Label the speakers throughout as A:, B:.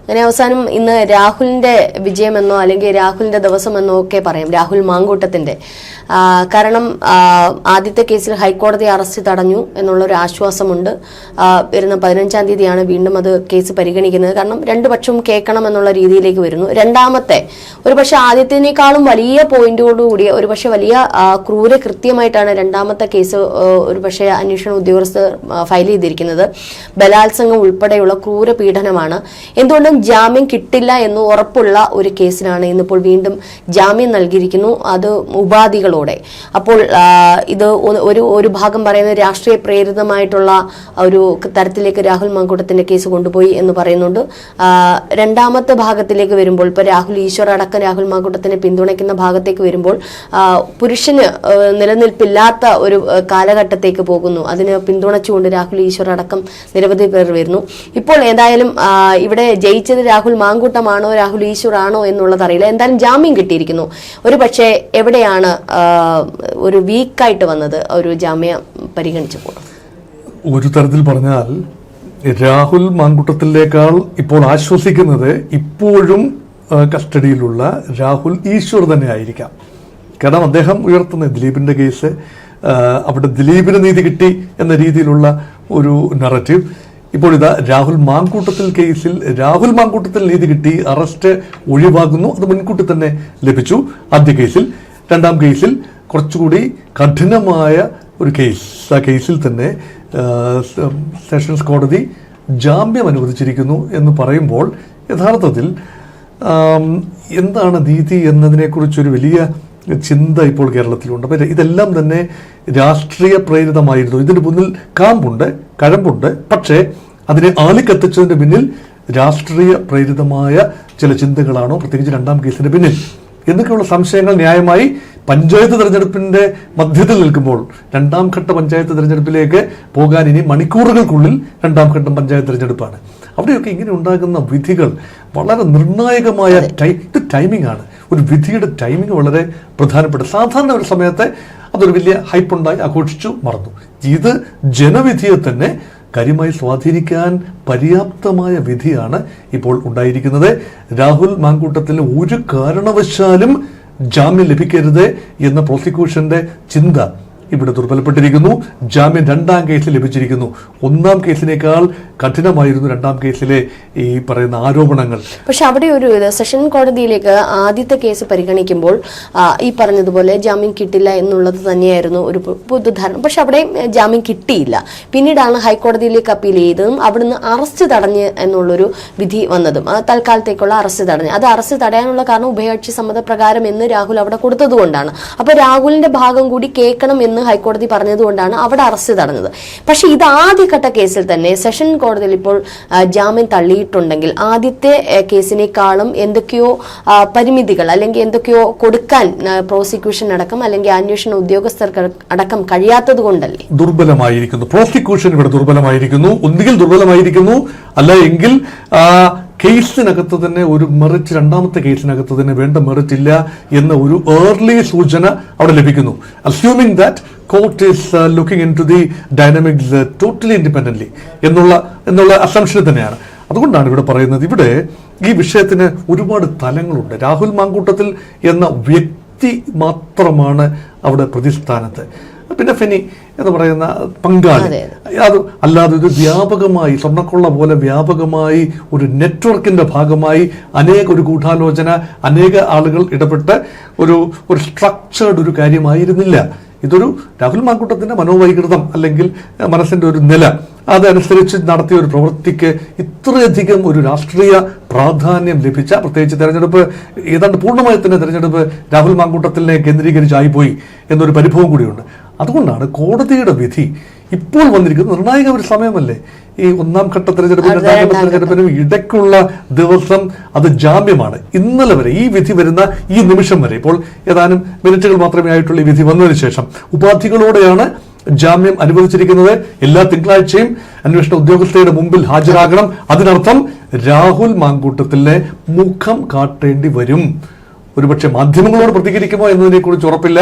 A: അങ്ങനെ അവസാനം ഇന്ന് രാഹുലിന്റെ വിജയമെന്നോ അല്ലെങ്കിൽ രാഹുലിന്റെ ദിവസമെന്നോ ഒക്കെ പറയാം. രാഹുൽ മാങ്കൂട്ടത്തിന്റെ. കാരണം ആദ്യത്തെ കേസിൽ ഹൈക്കോടതി അറസ്റ്റ് തടഞ്ഞു എന്നുള്ളൊരു ആശ്വാസമുണ്ട്. വരുന്ന പതിനഞ്ചാം തീയതിയാണ് വീണ്ടും അത് കേസ് പരിഗണിക്കുന്നത്. കാരണം രണ്ടു പക്ഷവും കേൾക്കണം എന്നുള്ള രീതിയിലേക്ക് വരുന്നു. രണ്ടാമത്തെ ഒരു പക്ഷെ ആദ്യത്തിനേക്കാളും വലിയ പോയിന്റോടുകൂടി ഒരു പക്ഷെ വലിയ ക്രൂര കൃത്യമായിട്ടാണ് രണ്ടാമത്തെ കേസ് ഒരുപക്ഷെ ഒരു പക്ഷേ അന്വേഷണ ഉദ്യോഗസ്ഥർ ഫയൽ ചെയ്തിരിക്കുന്നത്. ബലാത്സംഗം ഉൾപ്പെടെയുള്ള ക്രൂര പീഡനമാണ്. എന്തുകൊണ്ടും ജാമ്യം കിട്ടില്ല എന്ന് ഉറപ്പുള്ള ഒരു കേസിനാണ് ഇന്നിപ്പോൾ വീണ്ടും ജാമ്യം നൽകിയിരിക്കുന്നു. അത് ഉപാധികളോടെ. അപ്പോൾ ഇത് ഒരു ഒരു ഭാഗം പറയുന്നത് രാഷ്ട്രീയ പ്രേരിതമായിട്ടുള്ള ഒരു തരത്തിലേക്ക് രാഹുൽ മാങ്കൂട്ടത്തിന്റെ കേസ് കൊണ്ടുപോയി എന്ന് പറയുന്നുണ്ട്. രണ്ടാമത്തെ ഭാഗത്തിലേക്ക് വരുമ്പോൾ ഇപ്പൊ രാഹുൽ ഈശ്വർ അടക്കം രാഹുൽ മാങ്കൂട്ടത്തിനെ പിന്തുണയ്ക്കുന്ന ഭാഗത്തേക്ക് വരുമ്പോൾ പുരുഷന് നിലനിൽപ്പില്ലാത്ത ഒരു കാലഘട്ടത്തേക്ക് പോകുന്നു. അതിന് പിന്തുണച്ചുകൊണ്ട് രാഹുൽ ഈശ്വർ അടക്കം നിരവധി പേർ വരുന്നു. ഇപ്പോൾ ഏതായാലും ഇവിടെ ഇവിടെ ജയിച്ചത് രാഹുൽ മാങ്കൂട്ടമാണോ രാഹുൽ ഈശ്വർ ആണോ എന്നുള്ളത് അറിയില്ല. എന്തായാലും ജാമ്യം കിട്ടിയിരിക്കുന്നു. ഒരു പക്ഷേ എവിടെയാണ് ഒരു വീക്കായിട്ട് വന്നത് ഒരു ജാമ്യം പരിഗണിച്ചു പരിഗണിച്ചപ്പോൾ?
B: ഒരു തരത്തിൽ പറഞ്ഞാൽ രാഹുൽ മാങ്കുട്ടത്തിലേക്കാൾ ഇപ്പോൾ ആശ്വസിക്കുന്നത് ഇപ്പോഴും കസ്റ്റഡിയിലുള്ള രാഹുൽ ഈശ്വർ തന്നെ ആയിരിക്കാം. കാരണം അദ്ദേഹം ഉയർത്തുന്ന ദിലീപിന്റെ കേസ് അവിടെ ദിലീപിന് നീതി കിട്ടി എന്ന രീതിയിലുള്ള ഒരു നറേറ്റീവ് ഇപ്പോൾ ഇതാ രാഹുൽ മാങ്കൂട്ടത്തിൽ കേസിൽ രാഹുൽ മാങ്കൂട്ടത്തിൽ നീതി കിട്ടി അറസ്റ്റ് ഒഴിവാകുന്നു അത് മുൻകൂട്ടി തന്നെ ലഭിച്ചു. ആദ്യ കേസിൽ രണ്ടാം കേസിൽ കുറച്ചുകൂടി കഠിനമായ ഒരു കേസ്. ആ കേസിൽ തന്നെ സെഷൻസ് കോടതി ജാമ്യം അനുവദിച്ചിരിക്കുന്നു എന്ന് പറയുമ്പോൾ യഥാർത്ഥത്തിൽ എന്താണ് നീതി എന്നതിനെക്കുറിച്ചൊരു വലിയ ചിന്ത ഇപ്പോൾ കേരളത്തിലുണ്ട്. അപ്പം ഇതെല്ലാം തന്നെ രാഷ്ട്രീയ പ്രേരിതമായിരുന്നു. ഇതിന് മുന്നിൽ കാമ്പുണ്ട് കഴമ്പുണ്ട്. പക്ഷേ അതിനെ ആലിക്കത്തിച്ചതിന്റെ പിന്നിൽ രാഷ്ട്രീയ പ്രേരിതമായ ചില ചിന്തകളാണോ പ്രത്യേകിച്ച് രണ്ടാം കേസിന് പിന്നിൽ? എന്നൊക്കെയുള്ള സംശയങ്ങൾ ന്യായമായി പഞ്ചായത്ത് തെരഞ്ഞെടുപ്പിന്റെ മധ്യത്തിൽ നിൽക്കുമ്പോൾ രണ്ടാം ഘട്ട പഞ്ചായത്ത് തെരഞ്ഞെടുപ്പിലേക്ക് പോകാൻ ഇനി മണിക്കൂറുകൾക്കുള്ളിൽ രണ്ടാം ഘട്ടം പഞ്ചായത്ത് തെരഞ്ഞെടുപ്പാണ്. അവിടെയൊക്കെ ഇങ്ങനെ ഉണ്ടാകുന്ന വിധികൾ വളരെ നിർണായകമായ ടൈ ഇത് ടൈമിംഗ് ആണ്. ഒരു വിധിയുടെ ടൈമിംഗ് വളരെ പ്രധാനപ്പെട്ട. സാധാരണ ഒരു സമയത്തെ അതൊരു വലിയ ഹൈപ്പുണ്ടായി ആഘോഷിച്ചു മറന്നു. ഇത് ജനവിധിയെ തന്നെ കാര്യമായി സ്വാധീനിക്കാൻ പര്യാപ്തമായ വിധിയാണ് ഇപ്പോൾ ഉണ്ടായിരിക്കുന്നത്. രാഹുൽ മാങ്കൂട്ടത്തിൽ ഒരു കാരണവശാലും ജാമ്യം ലഭിക്കരുത് എന്ന പ്രോസിക്യൂഷന്റെ ചിന്ത ഇവിടെ ദുർബലപ്പെട്ടിരിക്കുന്നു. ജാമ്യം രണ്ടാം കേസിൽ ലഭിച്ചിരിക്കുന്നു. ഒന്നാം കേസിനേക്കാൾ കഠിനമായിരുന്നു രണ്ടാം കേസിലെ ഈ പറയുന്ന ആരോപണങ്ങൾ.
A: പക്ഷെ അവിടെ ഒരു സെഷൻ കോടതിയിലേക്ക് ആദ്യത്തെ കേസ് പരിഗണിക്കുമ്പോൾ ഈ പറഞ്ഞതുപോലെ ജാമ്യം കിട്ടില്ല എന്നുള്ളത് തന്നെയായിരുന്നു ഒരു പൊതുധാരണ. പക്ഷെ അവിടെ ജാമ്യം കിട്ടിയില്ല. പിന്നീടാണ് ഹൈക്കോടതിയിലേക്ക് അപ്പീൽ ചെയ്തതും അവിടുന്ന് അറസ്റ്റ് തടഞ്ഞ് എന്നുള്ളൊരു വിധി വന്നതും. തൽക്കാലത്തേക്കുള്ള അറസ്റ്റ് തടഞ്ഞ്. അത് അറസ്റ്റ് തടയാനുള്ള കാരണം ഉഭയകക്ഷി സമ്മതപ്രകാരം എന്ന് രാഹുൽ അവിടെ കൊടുത്തതുകൊണ്ടാണ്. അപ്പൊ രാഹുലിന്റെ ഭാഗം കൂടി കേൾക്കണം എന്ന് ഹൈക്കോടതി പറഞ്ഞതുകൊണ്ടാണ് അവിടെ അറസ്റ്റ് തടഞ്ഞത്. പക്ഷെ ഇത് ആദ്യഘട്ട കേസിൽ തന്നെ സെഷൻ കോടതിയിൽ ഇപ്പോൾ ജാമ്യം തള്ളിയിട്ടുണ്ടെങ്കിൽ ആദ്യത്തെ കേസിനേക്കാളും എന്തൊക്കെയോ പരിമിതികൾ അല്ലെങ്കിൽ എന്തൊക്കെയോ കൊടുക്കാൻ പ്രോസിക്യൂഷൻ അടക്കം അല്ലെങ്കിൽ അന്വേഷണ ഉദ്യോഗസ്ഥർക്ക് അടക്കം കഴിയാത്തത് കൊണ്ടല്ലേ?
B: ദുർബലമായിരിക്കുന്നു. പ്രോസിക്യൂഷൻ ഇവിടെ ദുർബലമായിരിക്കുന്നു. ഒന്നുകിൽ ദുർബലമായിരിക്കുന്നു. അല്ല എങ്കിൽ കേസിനകത്ത് തന്നെ ഒരു മെറിറ്റ് രണ്ടാമത്തെ കേസിനകത്ത് തന്നെ വേണ്ട മെറിറ്റ് ഇല്ല എന്ന ഒരു ഏർലി സൂചന അവിടെ ലഭിക്കുന്നു. Assuming that court is looking in to the dynamics totally independently എന്നുള്ള എന്നുള്ള അസംഷൻ തന്നെയാണ്. അതുകൊണ്ടാണ് ഇവിടെ പറയുന്നത് ഇവിടെ ഈ വിഷയത്തിന് ഒരുപാട് തലങ്ങളുണ്ട്. രാഹുൽ മാങ്കൂട്ടത്തിൽ എന്ന വ്യക്തി മാത്രമാണ് അവിടെ പ്രതിസ്ഥാനത്ത്. പിന്നെ ഫെനി എന്ന് പറയുന്ന പങ്കാളി.
A: അത്
B: അല്ലാതെ ഇത് വ്യാപകമായി സ്വർണക്കൊള്ള പോലെ വ്യാപകമായി ഒരു നെറ്റ്വർക്കിന്റെ ഭാഗമായി അനേക ഒരു ഗൂഢാലോചന അനേക ആളുകൾ ഇടപെട്ട് ഒരു ഒരു സ്ട്രക്ചേർഡ് ഒരു കാര്യമായിരുന്നില്ല. ഇതൊരു രാഹുൽ മാങ്കൂട്ടത്തിന്റെ മനോവൈകൃതം അല്ലെങ്കിൽ മനസ്സിന്റെ ഒരു നില. അതനുസരിച്ച് നടത്തിയ ഒരു പ്രവൃത്തിക്ക് ഇത്രയധികം ഒരു രാഷ്ട്രീയ പ്രാധാന്യം ലഭിച്ച പ്രത്യേകിച്ച് തെരഞ്ഞെടുപ്പ് ഏതാണ്ട് പൂർണമായി തന്നെ തെരഞ്ഞെടുപ്പ് രാഹുൽ മാങ്കൂട്ടത്തിനെ കേന്ദ്രീകരിച്ചായിപ്പോയി എന്നൊരു പരിഭവം കൂടിയുണ്ട്. അതുകൊണ്ടാണ് കോടതിയുടെ വിധി ഇപ്പോൾ വന്നിരിക്കുന്നത് നിർണായക ഒരു സമയമല്ലേ? ഈ ഒന്നാം ഘട്ട തെരഞ്ഞെടുപ്പിനും രണ്ടാം ഘട്ട തെരഞ്ഞെടുപ്പിനും ഇടയ്ക്കുള്ള ദിവസം അത് ജാമ്യമാണ്. ഇന്നലെ വരെ ഈ വിധി വരുന്ന ഈ നിമിഷം വരെ ഇപ്പോൾ ഏതാനും മിനിറ്റുകൾ മാത്രമേ ആയിട്ടുള്ള ഈ വിധി വന്നതിന് ശേഷം. ഉപാധികളോടെയാണ് ജാമ്യം അനുവദിച്ചിരിക്കുന്നത്. എല്ലാ തിങ്കളാഴ്ചയും അന്വേഷണ ഉദ്യോഗസ്ഥയുടെ മുമ്പിൽ ഹാജരാകണം. അതിനർത്ഥം രാഹുൽ മാങ്കൂട്ടത്തിലെ മുഖം കാട്ടേണ്ടി വരും. ഒരുപക്ഷെ മാധ്യമങ്ങളോട് പ്രതികരിക്കുമോ എന്നതിനെ കുറിച്ച് ഉറപ്പില്ല.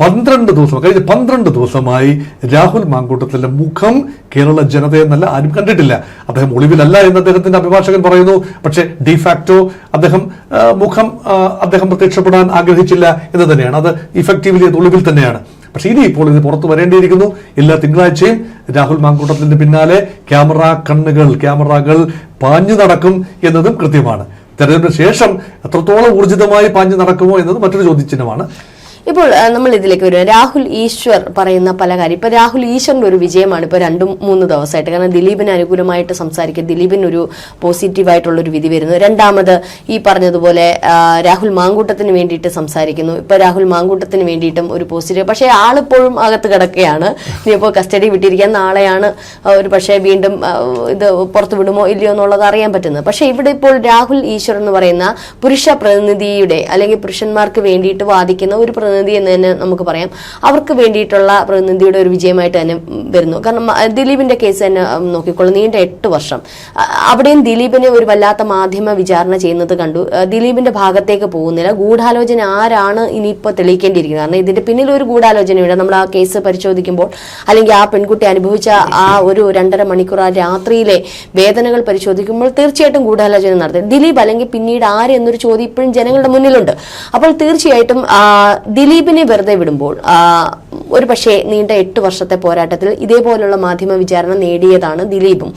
B: പന്ത്രണ്ട് ദിവസം കഴിഞ്ഞ പന്ത്രണ്ട് ദിവസമായി രാഹുൽ മാങ്കൂട്ടത്തിന്റെ മുഖം കേരള ജനതയെന്നല്ല ആരും കണ്ടിട്ടില്ല. അദ്ദേഹം ഒളിവിലല്ല എന്ന് അദ്ദേഹത്തിന്റെ അഭിഭാഷകൻ പറയുന്നു. പക്ഷേ ഡിഫാക്ടോ അദ്ദേഹം മുഖം അദ്ദേഹം പ്രത്യക്ഷപ്പെടാൻ ആഗ്രഹിച്ചില്ല എന്ന് തന്നെയാണ്. അത് ഇഫക്റ്റീവ്ലി അത് ഒളിവിൽ തന്നെയാണ്. പക്ഷേ ഇനി ഇപ്പോൾ ഇത് പുറത്തു വരേണ്ടിയിരിക്കുന്നു. എല്ലാ തിങ്കളാഴ്ചയും രാഹുൽ മാങ്കൂട്ടത്തിന്റെ പിന്നാലെ ക്യാമറ കണ്ണുകൾ ക്യാമറകൾ പാഞ്ഞു നടക്കും എന്നതും കൃത്യമാണ്. തെരഞ്ഞെടുപ്പിന് ശേഷം എത്രത്തോളം ഊർജിതമായി പാഞ്ഞു നടക്കുമോ എന്നത് മറ്റൊരു ചോദ്യചിഹ്നമാണ്.
A: ഇപ്പോൾ നമ്മൾ ഇതിലേക്ക് വരും രാഹുൽ ഈശ്വർ പറയുന്ന പല കാര്യം. ഇപ്പൊ രാഹുൽ ഈശ്വറിന്റെ ഒരു വിജയമാണ് ഇപ്പൊ രണ്ടും മൂന്ന് ദിവസമായിട്ട്. കാരണം ദിലീപിന് അനുകൂലമായിട്ട് സംസാരിക്കുക ദിലീപിന് ഒരു പോസിറ്റീവ് ആയിട്ടുള്ള ഒരു വിധി വരുന്നു. രണ്ടാമത് ഈ പറഞ്ഞതുപോലെ രാഹുൽ മാങ്കൂട്ടത്തിന് വേണ്ടിയിട്ട് സംസാരിക്കുന്നു. ഇപ്പൊ രാഹുൽ മാങ്കൂട്ടത്തിന് വേണ്ടിയിട്ടും ഒരു പോസിറ്റീവ് പക്ഷേ ആളിപ്പോഴും അകത്ത് കിടക്കുകയാണ്. ഇനിയിപ്പോൾ കസ്റ്റഡി വിട്ടിരിക്കാൻ നാളെയാണ് ഒരു പക്ഷേ വീണ്ടും ഇത് പുറത്തു വിടുമോ ഇല്ലയോ എന്നുള്ളത് അറിയാൻ പറ്റുന്നത്. പക്ഷേ ഇവിടെ ഇപ്പോൾ രാഹുൽ ഈശ്വർ എന്ന് പറയുന്ന പുരുഷ പ്രതിനിധിയുടെ അല്ലെങ്കിൽ പുരുഷന്മാർക്ക് വേണ്ടിയിട്ട് വാദിക്കുന്ന ഒരു പ്രതിനിധി എന്ന് തന്നെ നമുക്ക് പറയാം. അവർക്ക് വേണ്ടിയിട്ടുള്ള പ്രതിനിധിയുടെ ഒരു വിജയമായിട്ട് തന്നെ വരുന്നു. കാരണം ദിലീപിന്റെ കേസ് തന്നെ നോക്കിക്കോളൂ. നീണ്ട എട്ട് വർഷം. അവിടെയും ദിലീപിനെ ഒരു വല്ലാത്ത മാധ്യമ വിചാരണ ചെയ്യുന്നത് കണ്ടു. ദിലീപിന്റെ ഭാഗത്തേക്ക് പോകുന്നില്ല. ഗൂഢാലോചന ആരാണ് ഇനിയിപ്പോൾ തെളിയിക്കേണ്ടിയിരിക്കുന്നത്? കാരണം ഇതിന്റെ പിന്നിൽ ഒരു ഗൂഢാലോചനയുണ്ട്. നമ്മൾ ആ കേസ് പരിശോധിക്കുമ്പോൾ അല്ലെങ്കിൽ ആ പെൺകുട്ടി അനുഭവിച്ച ആ ഒരു രണ്ടര മണിക്കൂർ ആ രാത്രിയിലെ വേദനകൾ പരിശോധിക്കുമ്പോൾ തീർച്ചയായിട്ടും ഗൂഢാലോചന നടത്തി. ദിലീപ് അല്ലെങ്കിൽ പിന്നീട് ആര് എന്നൊരു ചോദ്യം ഇപ്പോഴും ജനങ്ങളുടെ മുന്നിലുണ്ട്. അപ്പോൾ തീർച്ചയായിട്ടും ദിലീപിനെ വെറുതെ വിടുമ്പോൾ ഒരു പക്ഷേ നീണ്ട എട്ട് വർഷത്തെ പോരാട്ടത്തിൽ ഇതേപോലുള്ള മാധ്യമ വിചാരണ നേടിയതാണ് ദിലീപും.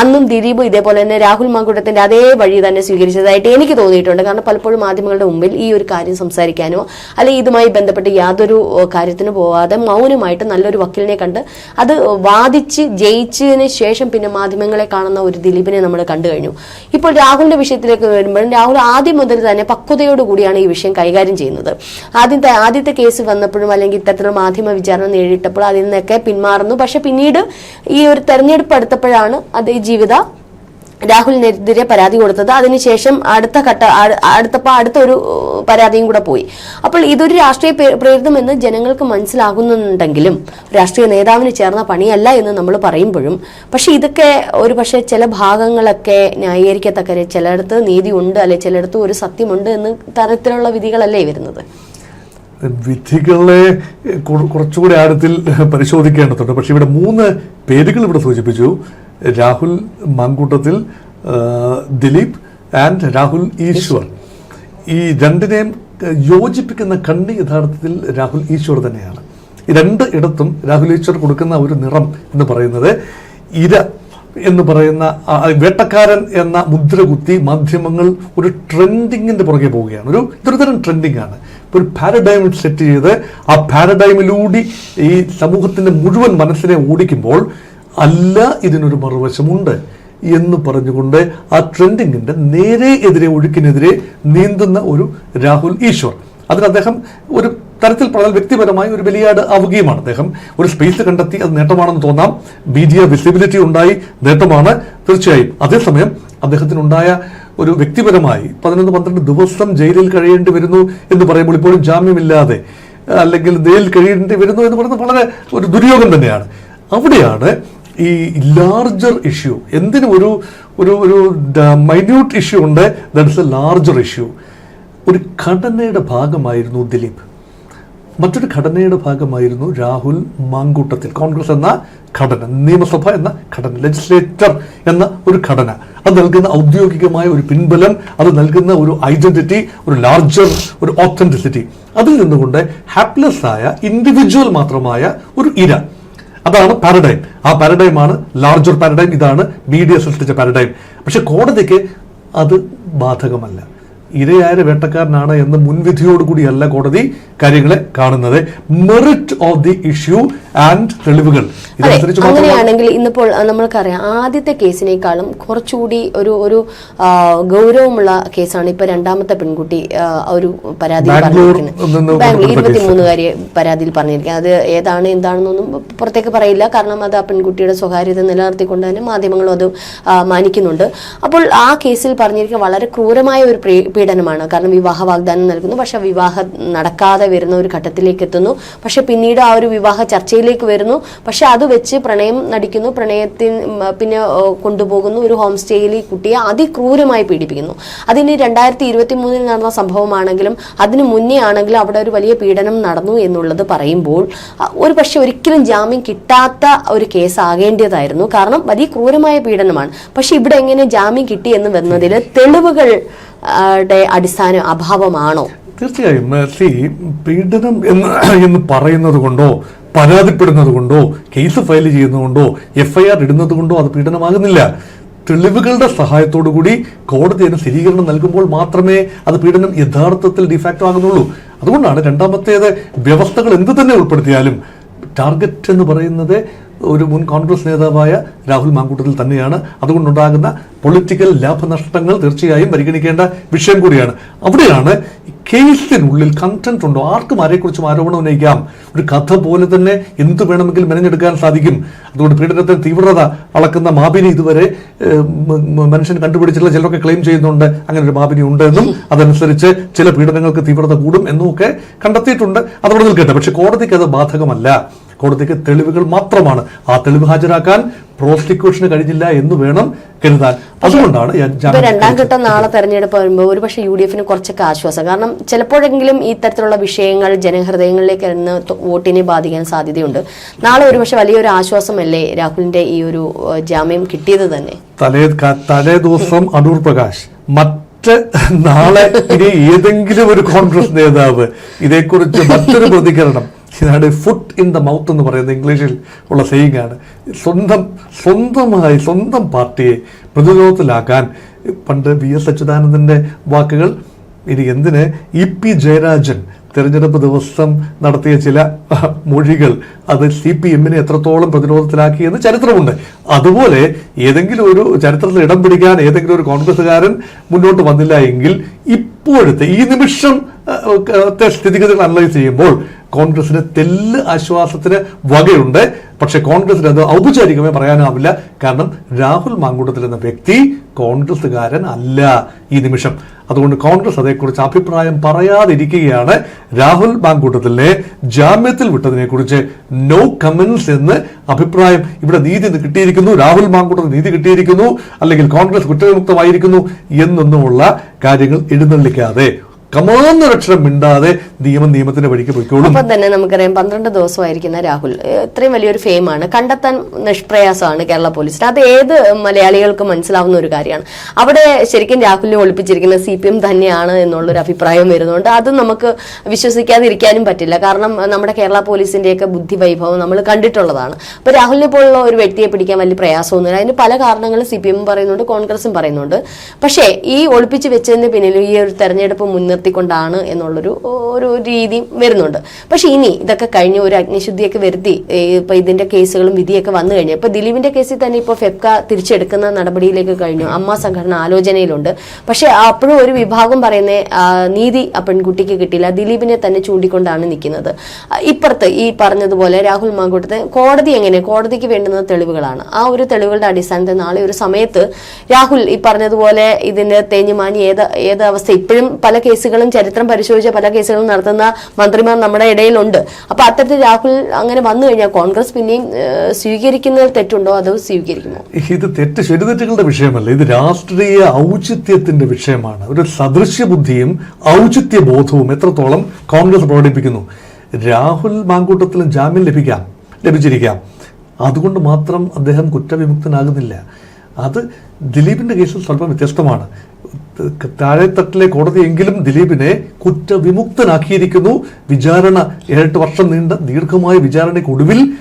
A: അന്നും ദിലീപും ഇതേപോലെ തന്നെ രാഹുൽ മാങ്കുട്ടത്തിന്റെ അതേ വഴി തന്നെ സ്വീകരിച്ചതായിട്ട് എനിക്ക് തോന്നിയിട്ടുണ്ട്. കാരണം പലപ്പോഴും മാധ്യമങ്ങളുടെ മുമ്പിൽ ഈ ഒരു കാര്യം സംസാരിക്കാനോ അല്ലെങ്കിൽ ഇതുമായി ബന്ധപ്പെട്ട് യാതൊരു കാര്യത്തിന് പോവാതെ മൗനമായിട്ട് നല്ലൊരു വക്കീലിനെ കണ്ട് അത് വാദിച്ച് ജയിച്ചതിന് ശേഷം പിന്നെ മാധ്യമങ്ങളെ കാണുന്ന ഒരു ദിലീപിനെ നമ്മൾ കണ്ടു കഴിഞ്ഞു. ഇപ്പോൾ രാഹുലിന്റെ വിഷയത്തിലേക്ക് വരുമ്പോഴും രാഹുൽ ആദ്യം മുതൽ തന്നെ പക്വതയോടുകൂടിയാണ് ഈ വിഷയം കൈകാര്യം ചെയ്യുന്നത്. ആദ്യത്തെ ആദ്യത്തെ കേസ് വന്നപ്പോഴും അല്ലെങ്കിൽ ഇത്തരത്തിലുള്ള മാധ്യമ വിചാരണ നേരിട്ടപ്പോൾ അതിൽ നിന്നൊക്കെ പിന്മാറുന്നു. പക്ഷെ പിന്നീട് ഈ ഒരു തെരഞ്ഞെടുപ്പ് അടുത്തപ്പോഴാണ് അത് ഈ ജീവിത രാഹുലിനെതിരെ പരാതി കൊടുത്തത്. അതിനുശേഷം അടുത്ത ഘട്ട അടുത്തപ്പോ അടുത്തൊരു ഏഹ്, പരാതിയും കൂടെ പോയി. അപ്പോൾ ഇതൊരു രാഷ്ട്രീയ പ്രേരിതമെന്ന് ജനങ്ങൾക്ക് മനസ്സിലാകുന്നുണ്ടെങ്കിലും രാഷ്ട്രീയ നേതാവിന് ചേർന്ന പണിയല്ല എന്ന് നമ്മൾ പറയുമ്പോഴും പക്ഷെ ഇതൊക്കെ ഒരു പക്ഷേ ചില ഭാഗങ്ങളൊക്കെ ന്യായീകരിക്കത്തക്ക ചിലയിടത്ത് നീതി ഉണ്ട് അല്ലെ ചിലയിടത്ത് ഒരു സത്യമുണ്ട് എന്ന് തരത്തിലുള്ള വിധികളല്ലേ വരുന്നത്?
B: വിധികളെ കുറ- കുറച്ചുകൂടി ആഴത്തിൽ പരിശോധിക്കേണ്ടതുണ്ട്. പക്ഷെ ഇവിടെ മൂന്ന് പേരുകൾ ഇവിടെ സൂചിപ്പിച്ചു. രാഹുൽ മങ്കൂട്ടത്തിൽ ദിലീപ് ആൻഡ് രാഹുൽ ഈശ്വർ. ഈ രണ്ടിനെയും യോജിപ്പിക്കുന്ന കണ്ണി യഥാർത്ഥത്തിൽ രാഹുൽ ഈശ്വർ തന്നെയാണ്. രണ്ട് ഇടത്തും രാഹുൽ ഈശ്വർ കൊടുക്കുന്ന ഒരു നിറം എന്ന് പറയുന്നത് ഇര എന്ന് പറയുന്ന വേട്ടക്കാരൻ എന്ന മുദ്ര കുത്തി മാധ്യമങ്ങൾ ഒരു ട്രെൻഡിങ്ങിന്റെ പുറകെ പോവുകയാണ്. ഒരു ഇതൊരു തരം ട്രെൻഡിങ് ആണ് ഇപ്പൊ ഒരു പാരഡൈം സെറ്റ് ചെയ്ത് ആ പാരഡൈമിലൂടെ ഈ സമൂഹത്തിന്റെ മുഴുവൻ മനസ്സിനെ ഓടിക്കുമ്പോൾ അല്ല ഇതിനൊരു മറുവശമുണ്ട് എന്ന് പറഞ്ഞുകൊണ്ട് ആ ട്രെൻഡിങ്ങിന്റെ നേരെ എതിരെ ഒഴുക്കിനെതിരെ നീന്തുന്ന ഒരു രാഹുൽ ഈശ്വർ. അതിന് അദ്ദേഹം ഒരു തരത്തിൽ പറഞ്ഞാൽ വ്യക്തിപരമായി ഒരു ബലിയാട് ആവുകയുമാണ്. അദ്ദേഹം ഒരു സ്പേസ് കണ്ടെത്തി അത് നേട്ടമാണെന്ന് തോന്നാം. മീഡിയ വിസിബിലിറ്റി ഉണ്ടായി നേട്ടമാണ്. തീർച്ചയായും. അതേസമയം അദ്ദേഹത്തിനുണ്ടായ ഒരു വ്യക്തിപരമായി പതിനൊന്ന് പന്ത്രണ്ട് ദിവസം ജയിലിൽ കഴിയേണ്ടി വരുന്നു എന്ന് പറയുമ്പോൾ ഇപ്പോഴും ജാമ്യമില്ലാതെ അല്ലെങ്കിൽ ജയിലിൽ കഴിയേണ്ടി വരുന്നു എന്ന് പറയുന്നത് വളരെ ഒരു ദുര്യോഗം തന്നെയാണ്. അവിടെയാണ് ഈ ലാർജർ ഇഷ്യൂ എന്തിനും ഒരു ഒരു ഒരു മൈന്യൂട്ട് ഇഷ്യൂ ഉണ്ട്? ദാറ്റ്സ് എ ലാർജർ ഇഷ്യൂ ഒരു ഘടനയുടെ ഭാഗമായിരുന്നു ദിലീപ്. മറ്റൊരു ഘടനയുടെ ഭാഗമായിരുന്നു രാഹുൽ മാങ്കൂട്ടത്തിൽ. കോൺഗ്രസ് എന്ന ഘടന നിയമസഭ എന്ന ഘടന ലെജിസ്ലേറ്റർ എന്ന ഒരു ഘടന. അത് നൽകുന്ന ഔദ്യോഗികമായ ഒരു പിൻബലം അത് നൽകുന്ന ഒരു ഐഡന്റിറ്റി ഒരു ലാർജർ ഒരു ഓത്തന്റിസിറ്റി അതിൽ നിന്നുകൊണ്ട് ഹാപ്ലെസ് ആയ ഇൻഡിവിജ്വൽ മാത്രമായ ഒരു ഇര. അതാണ് പാരഡൈം ആ പാരഡൈമാണ് ലാർജർ പാരഡൈം ഇതാണ് മീഡിയ സൃഷ്ടിച്ച പാരഡൈം പക്ഷെ കോടതിക്ക് അത് ബാധകമല്ല. ഇരയായ വേട്ടക്കാരനാണ് എന്ന മുൻവിധിയോടുകൂടിയല്ല കോടതി കാര്യങ്ങളെ കാണുന്നത്. Merit of the issue and തെളിവുകൾ.
A: അങ്ങനെയാണെങ്കിൽ ഇന്നിപ്പോൾ നമ്മൾക്കറിയാം ആദ്യത്തെ കേസിനേക്കാളും കുറച്ചുകൂടി ഒരു ഒരു ഗൗരവമുള്ള കേസാണ് ഇപ്പൊ രണ്ടാമത്തെ പെൺകുട്ടി ഒരു പരാതി
B: ബാംഗ്ലൂർ
A: ഇരുപത്തിമൂന്നുകാരി പരാതിയിൽ പറഞ്ഞിരിക്കുന്നത്. അത് ഏതാണ് എന്താണെന്നൊന്നും പുറത്തേക്ക് പറയില്ല. കാരണം അത് ആ പെൺകുട്ടിയുടെ സ്വകാര്യത നിലനിർത്തിക്കൊണ്ട് തന്നെ മാധ്യമങ്ങളും അത് മാനിക്കുന്നുണ്ട്. അപ്പോൾ ആ കേസിൽ പറഞ്ഞിരിക്കുന്ന വളരെ ക്രൂരമായ ഒരു പീഡനമാണ്. കാരണം വിവാഹ വാഗ്ദാനം നൽകുന്നു. പക്ഷെ വിവാഹം നടക്കാതെ വരുന്ന ഒരു ഘട്ടത്തിലേക്ക് എത്തുന്നു. പക്ഷെ പിന്നീട് ആ ഒരു വിവാഹ ചർച്ചയിലേക്ക് വരുന്നു. പക്ഷെ അത് വെച്ച് പ്രണയം നടിക്കുന്നു. പ്രണയത്തിന് പിന്നെ കൊണ്ടുപോകുന്നു. ഒരു ഹോം സ്റ്റേയിൽ ഈ കുട്ടിയെ അതിക്രൂരമായി പീഡിപ്പിക്കുന്നു. അതിന് രണ്ടായിരത്തി ഇരുപത്തി മൂന്നിൽ നടന്ന സംഭവമാണെങ്കിലും അതിന് മുന്നേ ആണെങ്കിലും അവിടെ ഒരു വലിയ പീഡനം നടന്നു എന്നുള്ളത് പറയുമ്പോൾ ഒരു പക്ഷെ ഒരിക്കലും ജാമ്യം കിട്ടാത്ത ഒരു കേസ് ആകേണ്ടതായിരുന്നു. കാരണം വലിയ ക്രൂരമായ പീഡനമാണ്. പക്ഷെ ഇവിടെ എങ്ങനെ ജാമ്യം കിട്ടി എന്ന് വന്നതിൽ തെളിവുകൾ ആ, അടിസ്ഥാന അഭാവമാണോ?
B: തീർച്ചയായും സി പീഡനം എന്ന് എന്ന് പറയുന്നത് കൊണ്ടോ പരാതിപ്പെടുന്നത് കൊണ്ടോ കേസ് ഫയൽ ചെയ്യുന്നതുകൊണ്ടോ എഫ് ഐ ആർ ഇടുന്നത് കൊണ്ടോ അത് പീഡനമാകുന്നില്ല. തെളിവുകളുടെ കൂടി കോടതി അതിന് സ്ഥിരീകരണം നൽകുമ്പോൾ മാത്രമേ അത് പീഡനം യഥാർത്ഥത്തിൽ ഡിഫാക്റ്റോ ആകുന്നുള്ളൂ. അതുകൊണ്ടാണ് രണ്ടാമത്തേത് വ്യവസ്ഥകൾ എന്ത് തന്നെ ഉൾപ്പെടുത്തിയാലും ടാർഗറ്റ് എന്ന് പറയുന്നത് ഒരു മുൻ കോൺഗ്രസ് നേതാവായ രാഹുൽ മാങ്കൂട്ടത്തിൽ തന്നെയാണ്. അതുകൊണ്ടുണ്ടാകുന്ന പൊളിറ്റിക്കൽ ലാഭനഷ്ടങ്ങൾ തീർച്ചയായും പരിഗണിക്കേണ്ട വിഷയം കൂടിയാണ്. അവിടെയാണ് കേസിനുള്ളിൽ കണ്ടന്റ് ഉണ്ടോ? ആർക്കും ആരെക്കുറിച്ചും ആരോപണം ഉന്നയിക്കാം. ഒരു കഥ പോലെ തന്നെ എന്ത് വേണമെങ്കിലും മെനഞ്ഞെടുക്കാൻ സാധിക്കും. അതുകൊണ്ട് പീഡനത്തിന് തീവ്രത അളക്കുന്ന മാപിനി ഇതുവരെ മനുഷ്യൻ കണ്ടുപിടിച്ചിട്ടുള്ള ചിലരൊക്കെ ക്ലെയിം ചെയ്യുന്നുണ്ട്. അങ്ങനെ ഒരു മാപിനി ഉണ്ടെന്നും അതനുസരിച്ച് ചില പീഡനങ്ങൾക്ക് തീവ്രത കൂടും എന്നും ഒക്കെ കണ്ടെത്തിയിട്ടുണ്ട്. അതുകൊണ്ട് നിൽക്കട്ടെ. പക്ഷെ കോടതിക്ക് അത് ബാധകമല്ല. കോടതിക്ക് തെളിവുകൾ മാത്രമാണ്. ആ തെളിവ് ഹാജരാക്കാൻ പ്രോസിക്യൂഷന് കഴിഞ്ഞില്ല എന്ന് വേണം കരുതാൻ. അതുകൊണ്ടാണ്
A: രണ്ടാം ഘട്ടം നാളെ തെരഞ്ഞെടുപ്പ് വരുമ്പോൾ ഒരുപക്ഷെ യു ഡി എഫിന് കുറച്ചൊക്കെ ആശ്വാസം. കാരണം ചിലപ്പോഴെങ്കിലും ഈ തരത്തിലുള്ള വിഷയങ്ങൾ ജനഹൃദയങ്ങളിലേക്ക് എന്ന് വോട്ടിനെ ബാധിക്കാൻ സാധ്യതയുണ്ട്. നാളെ ഒരുപക്ഷെ വലിയൊരു ആശ്വാസമല്ലേ രാഹുലിന്റെ ഈ ഒരു ജാമ്യം കിട്ടിയത് തന്നെ?
B: തലേ തലേ ദിവസം അടൂർ പ്രകാശ് മറ്റ് നാളെ ഇനി ഏതെങ്കിലും ഒരു കോൺഗ്രസ് നേതാവ് ഇതേക്കുറിച്ച് മറ്റൊരു പ്രതികരണം ഇതാണ് ഫുട്ട് ഇൻ ദ മൗത്ത് എന്ന് പറയുന്ന ഇംഗ്ലീഷിൽ ഉള്ള സെയിങ് ആണ്. സ്വന്തം സ്വന്തമായി സ്വന്തം പാർട്ടിയെ പ്രതിരോധത്തിലാക്കാൻ പണ്ട് വി എസ് അച്യുതാനന്ദന്റെ വാക്കുകൾ. ഇനി എന്തിന്? ഇ പി ജയരാജൻ തെരഞ്ഞെടുപ്പ് ദിവസം നടത്തിയ ചില മൊഴികൾ അത് സി പി എമ്മിനെ എത്രത്തോളം പ്രതിരോധത്തിലാക്കി എന്ന് ചരിത്രമുണ്ട്. അതുപോലെ ഏതെങ്കിലും ഒരു ചരിത്രത്തിൽ ഇടം പിടിക്കാൻ ഏതെങ്കിലും ഒരു കോൺഗ്രസ്സുകാരൻ മുന്നോട്ട് വന്നില്ല എങ്കിൽ ഇപ്പോഴത്തെ ഈ നിമിഷം സ്ഥിതിഗതികൾ അനലൈസ് ചെയ്യുമ്പോൾ കോൺഗ്രസിന് തെല്ല് ആശ്വാസത്തിന് വകയുണ്ട്. പക്ഷെ കോൺഗ്രസിന് അത് ഔപചാരികമായി പറയാനാവില്ല. കാരണം രാഹുൽ മാങ്കൂട്ടത്തിൽ എന്ന വ്യക്തി കോൺഗ്രസ്സുകാരൻ അല്ല ഈ നിമിഷം. അതുകൊണ്ട് കോൺഗ്രസ് അതേക്കുറിച്ച് അഭിപ്രായം പറയാതിരിക്കുകയാണ് രാഹുൽ മാങ്കൂട്ടത്തിലെ ജാമ്യത്തിൽ വിട്ടതിനെ കുറിച്ച് നോ കമന്റ്സ് എന്ന് അഭിപ്രായം ഇവിടെ നീതി കിട്ടിയിരിക്കുന്നു. രാഹുൽ മാങ്കൂട്ടത്തിന് നീതി കിട്ടിയിരിക്കുന്നു. അല്ലെങ്കിൽ കോൺഗ്രസ് കുറ്റവിമുക്തമായിരിക്കുന്നു എന്നൊന്നുമുള്ള കാര്യങ്ങൾ എഴുന്നള്ളിക്കാതെ കമാന്നൊരക്ഷരം മിണ്ടാതെ നിയമ നിയമത്തിന്റെ വഴിക്ക് പോയിക്കോളും.
A: അപ്പം തന്നെ നമുക്കറിയാം പന്ത്രണ്ട് ദിവസമായിരിക്കുന്ന രാഹുൽ ഇത്രയും വലിയൊരു ഫെയിമാണ് കണ്ടെത്താൻ നിഷ്പ്രയാസമാണ് കേരള പോലീസിന്. അത് ഏത് മലയാളികൾക്ക് മനസ്സിലാവുന്ന ഒരു കാര്യമാണ്. അവിടെ ശരിക്കും രാഹുലിനെ ഒളിപ്പിച്ചിരിക്കുന്ന സി പി എം തന്നെയാണ് എന്നുള്ളൊരു അഭിപ്രായം വരുന്നുണ്ട്. അത് നമുക്ക് വിശ്വസിക്കാതിരിക്കാനും പറ്റില്ല. കാരണം നമ്മുടെ കേരള പോലീസിന്റെയൊക്കെ ബുദ്ധി വൈഭവം നമ്മൾ കണ്ടിട്ടുള്ളതാണ്. അപ്പൊ രാഹുലിനെ പോലുള്ള ഒരു വ്യക്തിയെ പിടിക്കാൻ വലിയ പ്രയാസമൊന്നുമില്ല. അതിന് പല കാരണങ്ങൾ സി പി എം പറയുന്നുണ്ട് കോൺഗ്രസും പറയുന്നുണ്ട്. പക്ഷേ ഈ ഒളിപ്പിച്ച് വെച്ചതിന് പിന്നിൽ ഈ ഒരു തെരഞ്ഞെടുപ്പ് മുൻനിർത്തിക്കൊണ്ടാണ് എന്നുള്ളൊരു ഒരു രീതി വരുന്നുണ്ട്. പക്ഷെ ഇനി ഇതൊക്കെ കഴിഞ്ഞ് ഒരു അഗ്നിശുദ്ധിയൊക്കെ വരുത്തി ഇപ്പൊ ഇതിന്റെ കേസുകളും വിധിയൊക്കെ വന്നു കഴിഞ്ഞു ഇപ്പൊ ദിലീപിന്റെ കേസിൽ തന്നെ ഇപ്പോൾ ഫെഫ്ക തിരിച്ചെടുക്കുന്ന നടപടിയിലേക്ക് കഴിഞ്ഞു. അമ്മ സംഘടന ആലോചനയിലുണ്ട്. പക്ഷെ അപ്പോഴും ഒരു വിഭാഗം പറയുന്ന നീതി ആ പെൺകുട്ടിക്ക് കിട്ടിയില്ല ദിലീപിനെ തന്നെ ചൂണ്ടിക്കൊണ്ടാണ് നിൽക്കുന്നത്. ഇപ്പുറത്ത് ഈ പറഞ്ഞതുപോലെ രാഹുൽ മാങ്കൂട്ടത്തെ കോടതി എങ്ങനെ കോടതിക്ക് വേണ്ടുന്ന തെളിവുകളാണ്. ആ ഒരു തെളിവുകളുടെ അടിസ്ഥാനത്തിൽ നാളെ ഒരു സമയത്ത് രാഹുൽ ഈ പറഞ്ഞതുപോലെ ഇതിന്റെ തേഞ്ഞുമാനി ഏത് ഏത് അവസ്ഥ ഇപ്പോഴും പല കേസുകളും ചരിത്രം പരിശോധിച്ച പല കേസുകളും നടത്തുന്ന മന്ത്രിമാർ നമ്മുടെ ഇടയിലുണ്ട്. അപ്പൊ അത്തരത്തിൽ രാഹുൽ അങ്ങനെ വന്നു കഴിഞ്ഞാൽ കോൺഗ്രസ് പിന്നെയും സ്വീകരിക്കുന്നതിൽ തെറ്റുണ്ടോ? അതോ സ്വീകരിക്കുമോ?
B: ഇത് തെറ്റ് ശരിതെറ്റുകളുടെ വിഷയമല്ല. ഇത് രാഷ്ട്രീയ ഔചിത്യത്തിന്റെ വിഷയമാണ്. ഒരു സദൃശ്യ ബുദ്ധിയും ഔചിത്യ ബോധവും എത്രത്തോളം കോൺഗ്രസ് പ്രകടിപ്പിക്കുന്നു. രാഹുൽ മാങ്കൂട്ടത്തിലും ജാമ്യം ലഭിക്കാം ലഭിച്ചിരിക്കാം. അതുകൊണ്ട് മാത്രം അദ്ദേഹം കുറ്റവിമുക്തനാകുന്നില്ല. അത് ദിലീപിന്റെ കേസിൽ സ്വല്പം വ്യത്യസ്തമാണ്. താഴെത്തട്ടിലെ കോടതിയെങ്കിലും ദിലീപിനെ കുറ്റവിമുക്തനാക്കിയിരിക്കുന്നു. വിചാരണ ഏഴെട്ട് വർഷം നീണ്ട ദീർഘമായ വിചാരണയ്ക്കൊടുവിൽ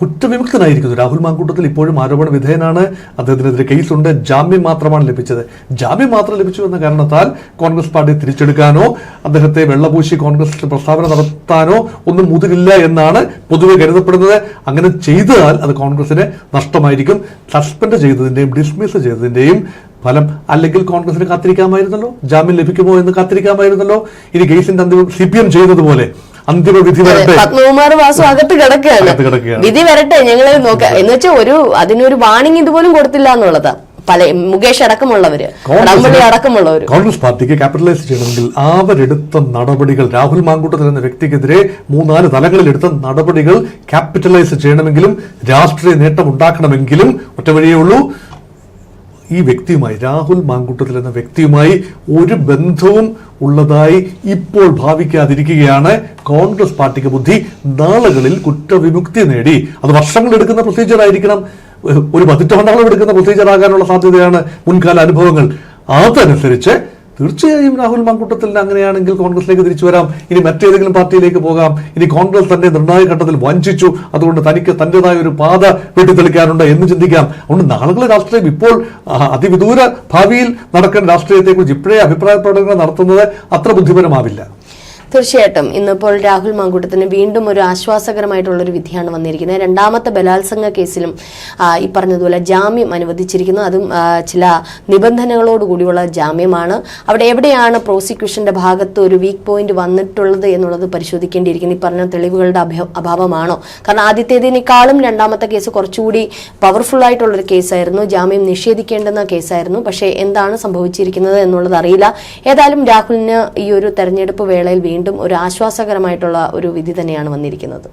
B: കുറ്റവിമുക്തനായിരിക്കുന്നു. രാഹുൽ മാങ്കൂട്ടത്തിൽ ഇപ്പോഴും ആരോപണ വിധേയനാണ്. അദ്ദേഹത്തിനെതിരെ കേസുണ്ട്. ജാമ്യം മാത്രമാണ് ലഭിച്ചത്. ജാമ്യം മാത്രം ലഭിച്ചു എന്ന കാരണത്താൽ കോൺഗ്രസ് പാർട്ടി തിരിച്ചെടുക്കാനോ അദ്ദേഹത്തെ വെള്ളപൂശി കോൺഗ്രസ് പ്രസ്താവന നടത്താനോ ഒന്നും മുതിരില്ല എന്നാണ് പൊതുവെ കരുതപ്പെടുന്നത്. അങ്ങനെ ചെയ്താൽ അത് കോൺഗ്രസിന് നഷ്ടമായിരിക്കും. സസ്പെൻഡ് ചെയ്തതിന്റെയും ഡിസ്മിസ് ചെയ്തതിന്റെയും ഫലം അല്ലെങ്കിൽ കോൺഗ്രസിന് കാത്തിരിക്കാമായിരുന്നല്ലോ? ജാമ്യം ലഭിക്കുമോ എന്ന് കാത്തിരിക്കാമായിരുന്നല്ലോ? ഇനി കേസിന്റെ അന്തിമം സി പി എം ചെയ്തതുപോലെ അന്തിമ വിധി വരട്ടെ?
A: പത്മകുമാർ വാസു അകത്ത് കിടക്കുകയാണ്. വിധി വരട്ടെ ഞങ്ങൾ നോക്കാം. എന്ന് വെച്ചാൽ ഒരു അതിനൊരു വാണിംഗ് ഇതുപോലും കൊടുത്തില്ല എന്നുള്ളതാ. പല മുകേഷ് അടക്കമുള്ളവര് അടക്കമുള്ളവർ അടക്കമുള്ളവര്.
B: കോൺഗ്രസ് പാർട്ടിക്ക് ക്യാപിറ്റലൈസ് ചെയ്യണമെങ്കിൽ അവരെടുത്ത നടപടികൾ രാഹുൽ മാങ്കൂട്ടത്തിൽ എന്ന വ്യക്തിക്കെതിരെ മൂന്നാൽ തലങ്ങളിൽ എടുത്ത നടപടികൾ ക്യാപിറ്റലൈസ് ചെയ്യണമെങ്കിലും രാഷ്ട്രീയ നേട്ടം ഉണ്ടാക്കണമെങ്കിലും ഒറ്റ വഴിയേ ഉള്ളൂ. ഈ വ്യക്തിയുമായി രാഹുൽ മാങ്കുട്ടത്തിൽ എന്ന വ്യക്തിയുമായി ഒരു ബന്ധവും ഉള്ളതായി ഇപ്പോൾ ഭാവിക്കാതിരിക്കുകയാണ് കോൺഗ്രസ് പാർട്ടിക്ക് ബുദ്ധി. നാളുകളിൽ കുറ്റവിമുക്തി നേടി. അത് വർഷങ്ങൾ എടുക്കുന്ന പ്രൊസീജിയർ ആയിരിക്കണം. ഒരു പതിറ്റാണ്ടാളം എടുക്കുന്ന പ്രൊസീജിയർ ആകാനുള്ള സാധ്യതയാണ് മുൻകാല അനുഭവങ്ങൾ. അതനുസരിച്ച് തീർച്ചയായും രാഹുൽ മാങ്കൂട്ടത്തിൽ അങ്ങനെയാണെങ്കിൽ കോൺഗ്രസിലേക്ക് തിരിച്ചു വരാം. ഇനി മറ്റേതെങ്കിലും പാർട്ടിയിലേക്ക് പോകാം. ഇനി കോൺഗ്രസ് തന്നെ നിർണായക ഘട്ടത്തിൽ വഞ്ചിച്ചു. അതുകൊണ്ട് തനിക്ക് തന്റേതായ ഒരു പാത വെട്ടിത്തെളിക്കാനുണ്ട് എന്ന് ചിന്തിക്കാം. അതുകൊണ്ട് നാളുകളെ രാഷ്ട്രീയം ഇപ്പോൾ അതിവിദൂര ഭാവിയിൽ നടക്കുന്ന രാഷ്ട്രീയത്തെക്കുറിച്ച് ഇപ്പോഴേ അഭിപ്രായ പ്രകടനങ്ങൾ നടത്തുന്നത് അത്ര ബുദ്ധിപരമാവില്ല.
A: തീർച്ചയായിട്ടും. ഇന്നിപ്പോൾ രാഹുൽ മാങ്കൂട്ടത്തിന് വീണ്ടും ഒരു ആശ്വാസകരമായിട്ടുള്ള ഒരു വിധിയാണ് വന്നിരിക്കുന്നത്. രണ്ടാമത്തെ ബലാത്സംഗ കേസിലും ഈ പറഞ്ഞതുപോലെ ജാമ്യം അനുവദിച്ചിരിക്കുന്നു. അതും ചില നിബന്ധനകളോട് കൂടിയുള്ള ജാമ്യമാണ്. അവിടെ എവിടെയാണ് പ്രോസിക്യൂഷന്റെ ഭാഗത്ത് ഒരു വീക്ക് പോയിന്റ് വന്നിട്ടുള്ളത് എന്നുള്ളത് പരിശോധിക്കേണ്ടിയിരിക്കുന്നു. ഈ പറഞ്ഞ തെളിവുകളുടെ അഭാവമാണോ? കാരണം ആദ്യത്തേതിനേക്കാളും രണ്ടാമത്തെ കേസ് കുറച്ചുകൂടി പവർഫുൾ ആയിട്ടുള്ളൊരു കേസായിരുന്നു. ജാമ്യം നിഷേധിക്കേണ്ടുന്ന കേസായിരുന്നു. പക്ഷേ എന്താണ് സംഭവിച്ചിരിക്കുന്നത് എന്നുള്ളത് അറിയില്ല. ഏതായാലും രാഹുലിന് ഈ ഒരു തെരഞ്ഞെടുപ്പ് വേളയിൽ വീണ്ടും ഒരു ആശ്വാസകരമായിട്ടുള്ള ഒരു വിധി തന്നെയാണ് വന്നിരിക്കുന്നത്.